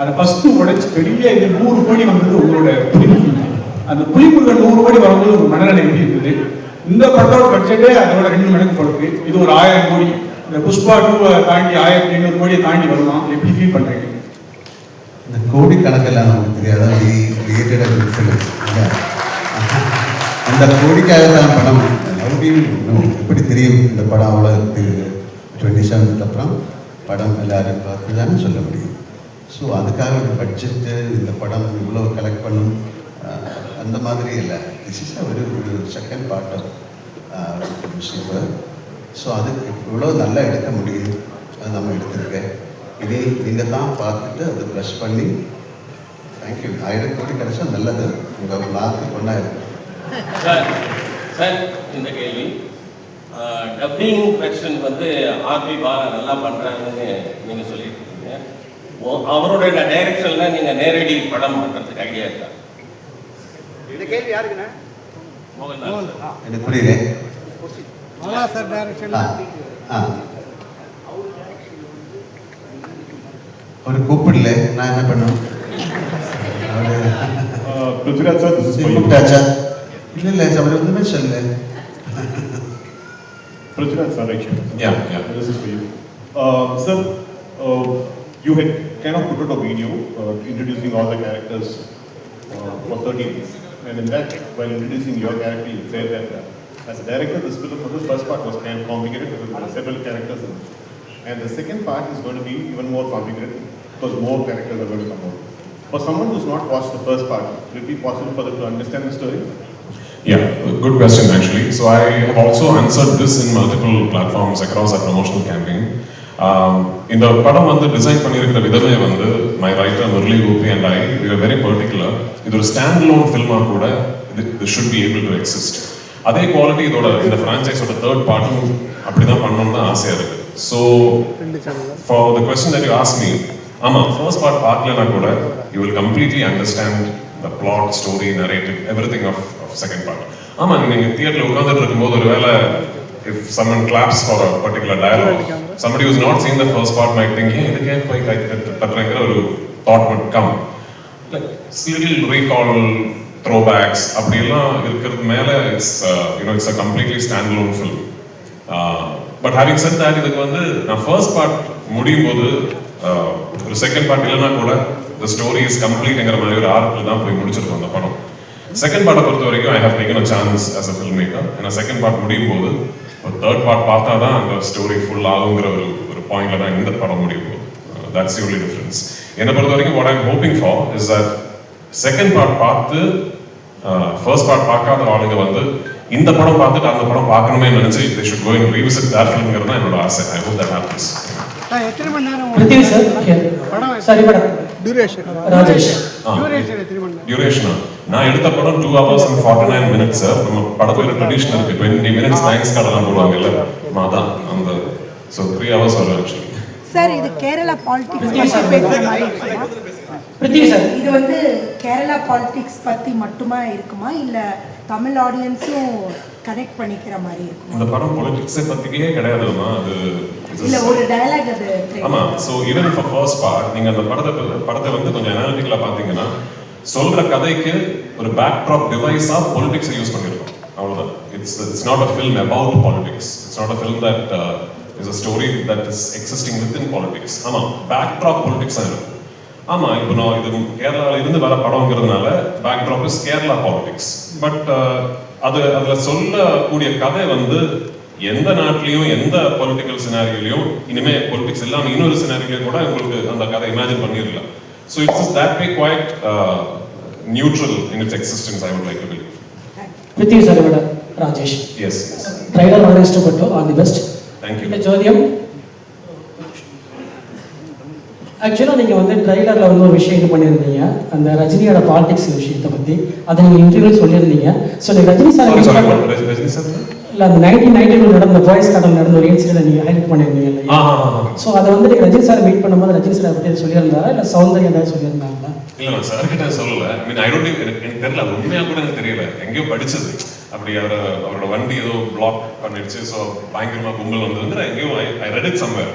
அதை ஃபர்ஸ்ட் உடைச்சு பெரிய இது நூறு கோடி வந்தது உங்களோட புலிமுருகன் அந்த புலிமுருகன் நூறு கோடி வரும்போது ஒரு மனநிலை எப்படி இருந்தது? இந்த படத்தோட பட்ஜெட்டே அதோட ரெண்டு மடங்கு கொடுக்கு இது ஒரு ஆயிரம் கோடி. இந்த புஷ்பா டூவை தாண்டி ஆயிரத்தி ஐநூறு கோடியை தாண்டி வரலாம் எப்படி ஃபீல் பண்றீங்க? இந்த கோடிக்கணக்கெல்லாம் நமக்கு தெரியாதா? அந்த கோடிக்காக தான் படம் மறுபடியும் எப்படி தெரியும்? இந்த படம் அவ்வளோ டுவெண்ட்டி செவனுக்கு அப்புறம் படம் எல்லாரும் பார்த்து தானே சொல்ல முடியும். ஸோ அதுக்காக ஒரு பட்ஜெட்டு இந்த படம் இவ்வளோ கலெக்ட் பண்ணும். அந்த மாதிரி இல்லை. திஸ் இஸ் ஒரு ஒரு second part of super so அது இவ்வளோ நல்லா எடுக்க முடியும் அது நம்ம எடுத்திருக்கேன் இதே நீங்கள் தான் பார்த்துட்டு அதை ப்ரெஷ் பண்ணி தேங்க்யூ ஆயிரம் கோடி கிடைச்சா நல்லது. உங்கள் நாக்கு பொண்ணாக இருக்கும் சார் சார் இந்த கேள்வி. டப்பிங் வெர்ஷன் வந்து ஆர்பி பா நல்லா பண்ணுறாங்கன்னு நீங்கள் சொல்லியிருக்கீங்க. இருக்கீங்க ஓ- அவரோட டைரக்ஷனில் நீங்கள் நேரடி படம் பண்ணுறதுக்கு ஐடியா இருக்கா? இந்த கேள்வி யாருக்குண்ணே? மோகன்லால் சார். எனக்கு புரியல மலா சார் டைரக்ஷன் ஆ. ஆ. ஒரு கூப்பிடல. நான் என்ன is for you. கூப்பிட்டாச்சா? இல்லை இல்லை அவர் ஒன்றுமே சொல்லல. is for you. Uh, kind of put out a video uh, introducing all the characters uh, for 30 days. And in that, while introducing your character, you said that uh, as a director, this film, this first part was kind of complicated because there are several characters in it. And the second part is going to be even more complicated because more characters are going to come out. For someone who's not watched the first part, will it be possible for them to understand the story? Yeah, good question actually. So I have also answered this in multiple platforms across our promotional campaign. இந்த படம் வந்து design பண்ணியிருக்கிற விதமே வந்து my writer Murali Gopi and I we were very இது ஒரு standalone ஃபில்மாக கூட இது இது should be able to exist அதே குவாலிட்டி இதோட இந்த ஃப்ரான்ச்சைஸோட தேர்ட் பார்ட்டும் அப்படி தான் பண்ணணும்னு தான் ஆசையாக இருக்குது so for the question that you ask me ஆமாம் ஃபர்ஸ்ட் பார்ட் பார்க்கலனா கூட you will completely understand the plot story narrative everything of second part ஆமாம் நீங்கள் தியேட்டரில் உட்காந்துட்டு இருக்கும்போது ஒரு வேலை if someone claps for particular dialogue somebody somebody not seen the first part part might think, இதுக்கே போய் கை தட்டுறங்கிற ஒரு thought would come. Like, recall throwbacks அப்படியெல்லாம் இருக்கிறது மேலே it's you know it's a completely standalone film but having said that இதுக்கு வந்து நான் ஃபர்ஸ்ட் பார்ட் முடியும் போது uh, ஒரு செகண்ட் பார்ட் இல்லைன்னா கூட த ஸ்டோரி இஸ் கம்ப்ளீட்ங்கிற மாதிரி ஒரு ஆர்க்கில் தான் போய் முடிச்சிருக்கோம் அந்த படம். செகண்ட் பார்ட்டை பொறுத்த வரைக்கும் I have taken a chance as a film maker ஏன்னா செகண்ட் பார்ட் முடியும் போது ஒரு தேர்ட் பார்ட் பார்த்தா தான் அந்த ஸ்டோரி ஃபுல் ஆகுங்கிற ஒரு ஒரு பாயிண்ட்ல தான் இந்த படம் முடியும். தட்ஸ் யூலி டிஃபரன்ஸ் என்னை பொறுத்த வரைக்கும் what I'm hoping for is that second part பார்த்து ஃபர்ஸ்ட் பார்ட் பார்க்காத ஆளுங்க வந்து இந்த படம் பார்த்துட்டு அந்த படம் பார்க்கணுமே நினைச்சு they should go and revisit that filmங்கிறது தான் என்னோட ஆசை. ஐ hope that happens. எத்தனை மணி நேரம் பிருத்திவி சார் படம் சரி படம் டியூரேஷன் ராஜேஷ் டியூரேஷன் நான் எடுத்த படம் two hours and forty nine minutes sir நம்ம படத்துல ட்ரெடிஷன் இருக்கு. டுவெண்ட்டி மினிட்ஸ் தேங்க்ஸ் கார்டெல்லாம் போடுவாங்கல்ல அதான் அந்த ஸோ த்ரீ ஹவர்ஸ் வரும் ஆக்சுவலி சார் இது கேரளா பாலிடிக்ஸ் பேசுற மாதிரி இது வந்து கேரளா பாலிடிக்ஸ் பத்தி மட்டுமா இருக்குமா? இல்ல தமிழ் ஆடியன்ஸும் கனெக்ட் பண்ணிக்கிற மாதிரி இருக்குமா. இந்த படம் பொலிட்டிக்ஸை பத்தியே கிடையாதுமா அது இல்ல ஒரு டயலாக் அது ஆமா so even for first part நீங்க அந்த படத்தை படத்தை வந்து கொஞ்சம் அனாலிட்டிக்கலா பாத்தீங்கன்னா சொல்ற கதைக்கு ஒரு பேக் ட்ராப் டிவைஸா பொலிட்டிக்ஸை யூஸ் பண்ணிருக்கோம். அவ்வளவுதான். It's it's not a film about politics it's not a film that is a story that is existing within politics ஆமா பேக் ட்ராப் பொலிட்டிக்ஸ் இருக்கும். ஆமா இப்போ நான் இது கேரளால இருந்து வர படம்ங்கிறதுனால backdrop is Kerala politics but அது அதில் சொல்லக்கூடிய கதை வந்து எந்த நாட்டிலையும் எந்த பொலிட்டிக்கல் சினாரியோலையும் இனிமே பொலிட்டிக்ஸ் இல்லாமல் இன்னொரு சினாரியோலையும் கூட உங்களுக்கு அந்த கதை இமேஜின் பண்ணிடலாம். So it's that way quite neutral in it's existence I would like to believe with you சர்வட Rajesh எஸ் ட்రైలర్ വളരെ ഇഷ്ടപ്പെട്ടു. All the best thank you ചോദ്യം? ஆக்சுவலாக நீங்கள் வந்து ட்ரைலரில் வந்து ஒரு விஷயம் இது பண்ணியிருந்தீங்க. அந்த ரஜினியோட பாலிடிக்ஸ் விஷயத்தை பற்றி அதை நீங்கள் இன்டர்வியூ சொல்லியிருந்தீங்க. ஸோ நீங்கள் ரஜினி சாரி இல்லை அந்த நைன்டீன் நைன்டி நடந்த பாய்ஸ் கடல் நடந்த ஒரு இன்சிடென்ட் நீங்கள் ஹைலைட் பண்ணியிருந்தீங்க இல்லையா? ஸோ அதை வந்து நீங்கள் ரஜினி சார் மீட் பண்ணும்போது ரஜினி சார் பற்றி சொல்லியிருந்தாரா? இல்லை சௌந்தர்யா ஏதாவது சொல்லியிருந்தாங்களா? இல்ல சார் கிட்ட சொல்லல. ஐ மீன் ஐ டோன்ட் எனக்கு தெரியல. அது உண்மையா கூட எனக்கு தெரியல. எங்கேயோ படிச்சது. அப்படி அவர் அவரோட வண்டி ஏதோ பிளாக் பண்ணிடுச்சு. ஸோ பயங்கரமா கும்பல் வந்தது எங்கேயோ I read it somewhere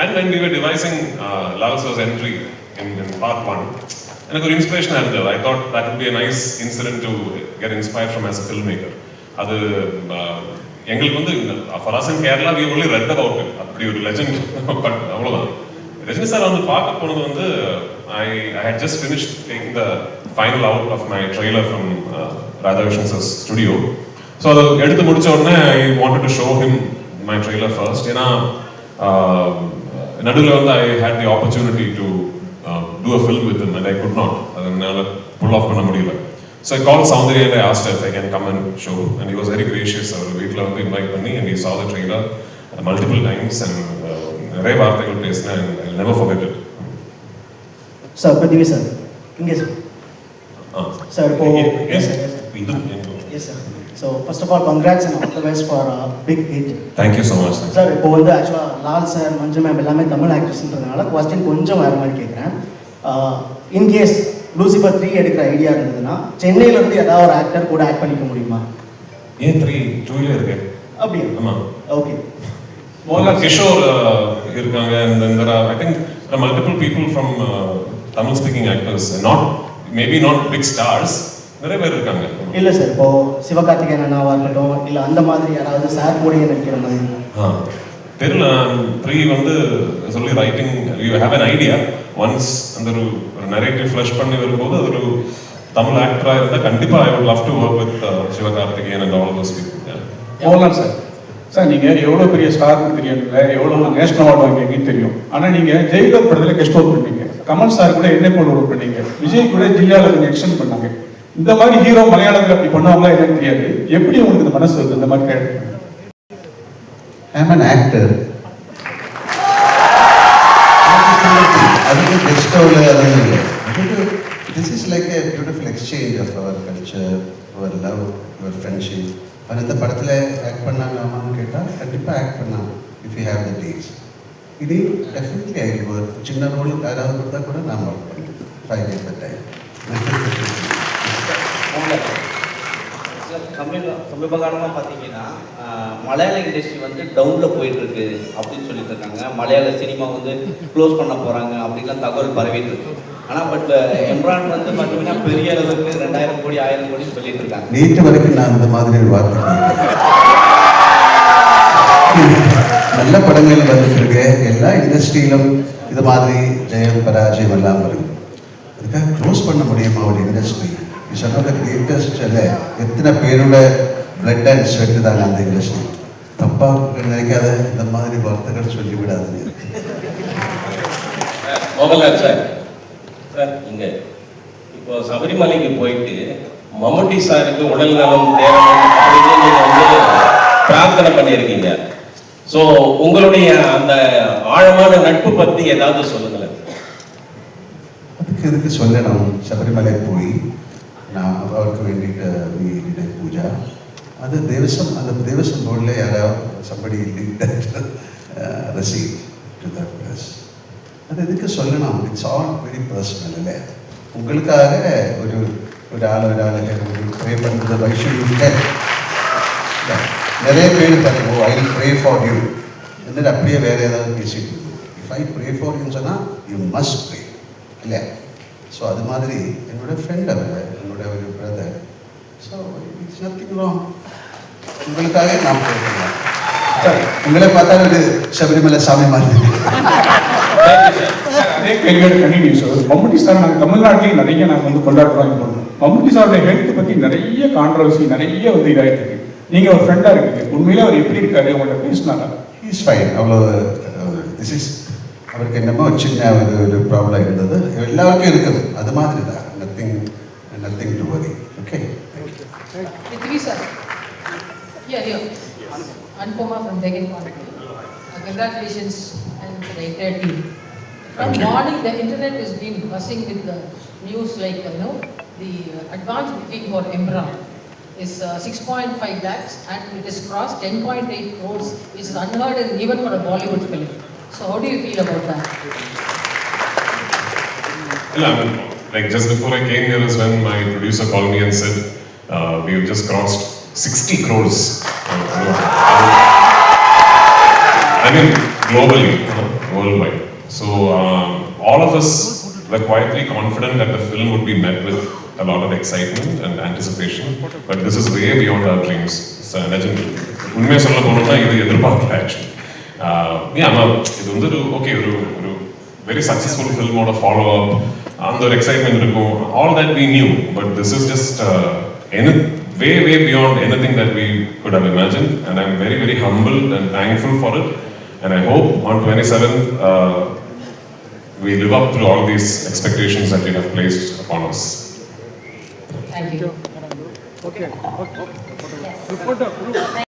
and when we were devising லால்சோஸ் entry in part one எனக்கு ஒரு இன்ஸ்பிரேஷனாக இருந்தது. I thought that would be nice incident incident to inspire from as as a maker அது எங்களுக்கு வந்து for us in Kerala we only read about it அப்படி ஒரு legend but அவ்வளோதான் ரஜினி சார் வந்து பார்க்க போனது வந்து I I had just finish taking the final out of my trailer from Radhakrishnan sir studio so அதை எடுத்து முடிச்ச உடனே I wanted to show him my trailer first ஏன்னா நடுவில் வந்து I had the opportunity to do a film with and I could not அதனால pull off பண்ண முடியல. So I call Soundarya and asked if I can come and show and he was very gracious அவர் வீட்டில் வந்து invite பண்ணி and he saw the trailer multiple times and நிறைய வார்த்தைகள் பேசினேன் and never forget it sir Prithvi sir. இங்கே sir. Sir, இப்போ-. இது yes sir so first of all congrats and all the best for big hit thank you so much sir இப்போ வந்து ஆக்சுவலாக Lal sir மஞ்சு ma'am எல்லாமே தமிழ் ஆக்ட்ரஸ்ன்றதுனால கொஸ்டின் கொஞ்சம் வேறு மாதிரி கேட்குறேன். இன்கேஸ் லூசிபர் த்ரீ எடுக்கிற ஐடியா இருந்ததுன்னா சென்னையில இருந்து ஏதாவது ஒரு ஆக்டர் கூட ஆக்ட் பண்ணிக்க முடியுமா? ஏன் த்ரீ டூவில் இருக்கு. அப்படியா? ஆமாம் ஓகே மோகன்லால் கிஷோர் இருக்காங்க and then there are I think there are multiple people from uh, Tamil speaking actors not maybe not big stars நிறைய பேர் இருக்காங்க. இல்லை சார் இப்போ சிவகார்த்திகேயன் அண்ணாவா இருக்கட்டும் இல்லை அந்த மாதிரி யாராவது சார் கூடயே நடிக்கிற மாதிரி. ஆ. தெரியல த்ரீ வந்து சொல்லி writing you have an idea once அந்த ஒரு நரேட்டிவ் ஃப்ளஷ் பண்ணி வரும்போது அது ஒரு தமிழ் ஆக்டராக இருந்தால் கண்டிப்பாக I would love to work with Sivakarthikeyan and all those people Mohanlal sir. Sir நீங்க எவ்வளவு பெரிய ஸ்டார்னு தெரியும் இல்லை எவ்வளவு நேஷனல் அவார்டு வாங்கியிருக்கீங்கன்னு தெரியும். ஆனா நீங்க ஜெயிலர் படத்துல கெஸ்ட் ஒர்க் பண்ணீங்க கமல் சார் கூட என்ன போல ஒர்க் பண்ணீங்க விஜய் கூட ஜில்லால கொஞ்சம் எக்ஸ்டெண்ட் பண்ணாங்க. இந்த மாதிரி ஹீரோ மலையாளத்தில் அப்படி பண்ணுவாங்களா எனக்கு தெரியாது. எப்படி உங்களுக்கு இந்த மனசு வருது இந்த மாதிரி கேட்டு? ஐம் அன் ஆக்டர் அதுக்கு கெஸ்டோவில் அதெல்லாம் இல்லை. This is like a beautiful exchange of our culture our love our friendship அவர் இந்த படத்தில் ஆக்ட் பண்ணாங்களாமான்னு கேட்டால் கண்டிப்பாக ஆக்ட் பண்ணாங்க if you have the days இது டெஃபினெட்லி ஐ ஒர்க் சின்ன ரோல் யாராவது கொடுத்தா கூட நான் ஒர்க் பண்ணுறேன் ஃபைவ் இயர்ஸ் டைம் சமீப தமிழ் சமீப காலமாக பார்த்தீங்கன்னா மலையாள இண்டஸ்ட்ரி வந்து டவுனில் போயிட்டுருக்கு அப்படின்னு சொல்லிட்டு இருக்காங்க. மலையாள சினிமா வந்து க்ளோஸ் பண்ண போகிறாங்க அப்படின்லாம் தகவல் பரவிட்டு இருக்கு. ஆனால் பட் எம்ரான் வந்து பார்த்தீங்கன்னா பெரிய அளவுக்கு ரெண்டாயிரம் கோடி ஆயிரம் கோடி சொல்லிட்டு இருக்காங்க. நேற்று வரைக்கும் நான் இந்த மாதிரி ஒரு வார்த்தை நல்ல படங்கள் வந்துட்டு இருக்கு எல்லா இண்டஸ்ட்ரியிலும் இது மாதிரி ஜெயம் பராஜயம் எல்லாம் வரும். அதுக்காக க்ளோஸ் பண்ண முடியுமா ஒரு இண்டஸ்ட்ரி சொன்னோட கிரேட்டஸ்ட் இல்லை எத்தனை பேரோட பிளட் அண்ட் ஸ்வெட் தாங்க அந்த இண்டஸ்ட்ரி தப்பாக நினைக்காத இந்த மாதிரி வார்த்தைகள் சொல்லிவிடாதீங்க மோகன்லால் சார் சார் இங்க இப்போ சபரிமலைக்கு போயிட்டு மம்முட்டி சாருக்கு உடல் நலம் அப்படின்னு வந்து பிரார்த்தனை பண்ணியிருக்கீங்க ஸோ உங்களுடைய அந்த ஆழமான நட்பு பத்தி ஏதாவது சொல்லுங்களேன் அதுக்கு எதுக்கு சொல்லணும் சபரிமலை போய் நான் அவருக்கு வேண்டிட்டு வீடு அது தேவசம் அந்த தேவசம் போர்டில் யாராவது somebody receipt to the plus அது எதுக்கு சொல்லணும்? இட்ஸ் ஆல் வெரி பர்சனல் இல்லை? உங்களுக்காக ஒரு ஒரு ஆள் ஒரு ஆள் ஒரு ப்ரே பண்ணுறது வைஷ்யம் நிறைய பேர் பாருங்க oh I pray for you வந்துட்டு அப்படியே வேற ஏதாவது பேசிட்டு இஃப் ஐ ப்ரே ஃபார் யூன்னு சொன்னால் யூ மஸ்ட் ப்ரே இல்லையா ஸோ அது மாதிரி என்னோட ஃப்ரெண்ட் அவர் என்னோட ஒரு பிரதர் ஸோ ராங் உங்களுக்காக ப்ரே பண்ணுவேன் உங்களை பார்த்தா ஒரு சபரிமலை சாமி மாதிரி அதே கேள்வியோட கண்டினியூ சார் மம்முட்டி சார் நாங்கள் தமிழ்நாட்டிலேயும் நிறைய நாங்கள் வந்து கொண்டாடுறோம் இது பண்ணுறோம் மம்முட்டி சாருடைய ஹெல்த் பற்றி நிறைய கான்ட்ரவர்சி நிறைய வந்து இதாகிட்டு இருக்கு நீங்கள் ஒரு ஃப்ரெண்டாக இருக்கீங்க. உண்மையிலே அவர் எப்படி இருக்காரு? உங்கள்கிட்ட பேசினாரா? இஸ் ஃபைன் அவ்வளோ திஸ் இஸ் அவருக்கு என்னமோ ஒரு சின்ன ஒரு ஒரு ப்ராப்ளம் இருந்தது. எல்லாருக்கும் இருக்குது. அது மாதிரி தான் Prithvi sir. Yeah, here. Anupama from Deccan Chronicle. Uh, Congratulations and to the entire team. From morning, the internet has been buzzing with the news like, you know, the uh, advance booking for Embraer is uh, 6.5 lakhs and it has crossed 10.8 crores, which is unheard in even for a Bollywood film. So how do you feel about that? Yeah, I mean, like just before I came here is when my producer called me and said, uh, we have just crossed 60 crores. Uh, you know, I mean, globally, you know, worldwide. So um, all of us were quietly confident that the film would be met with a lot of excitement and anticipation. But this is way beyond our dreams. So, நிஜம் உண்மையை சொல்ல போனோம்னா இது எதிர்பார்க்கல actually ஆமாம் இது வந்து ஒரு ஓகே ஒரு ஒரு வெரி சக்ஸஸ்ஃபுல் ஃபில்மோட ஃபாலோ அப் அந்த ஒரு எக்ஸைட்மெண்ட் இருக்கும் all that we knew but this is just any, way, way beyond anything that we could have imagined. And I'm very, very humble and thankful for it. And I hope on 27, uh, we live up to all these expectations that you have placed upon us. Thank you. Okay. okay. Yes.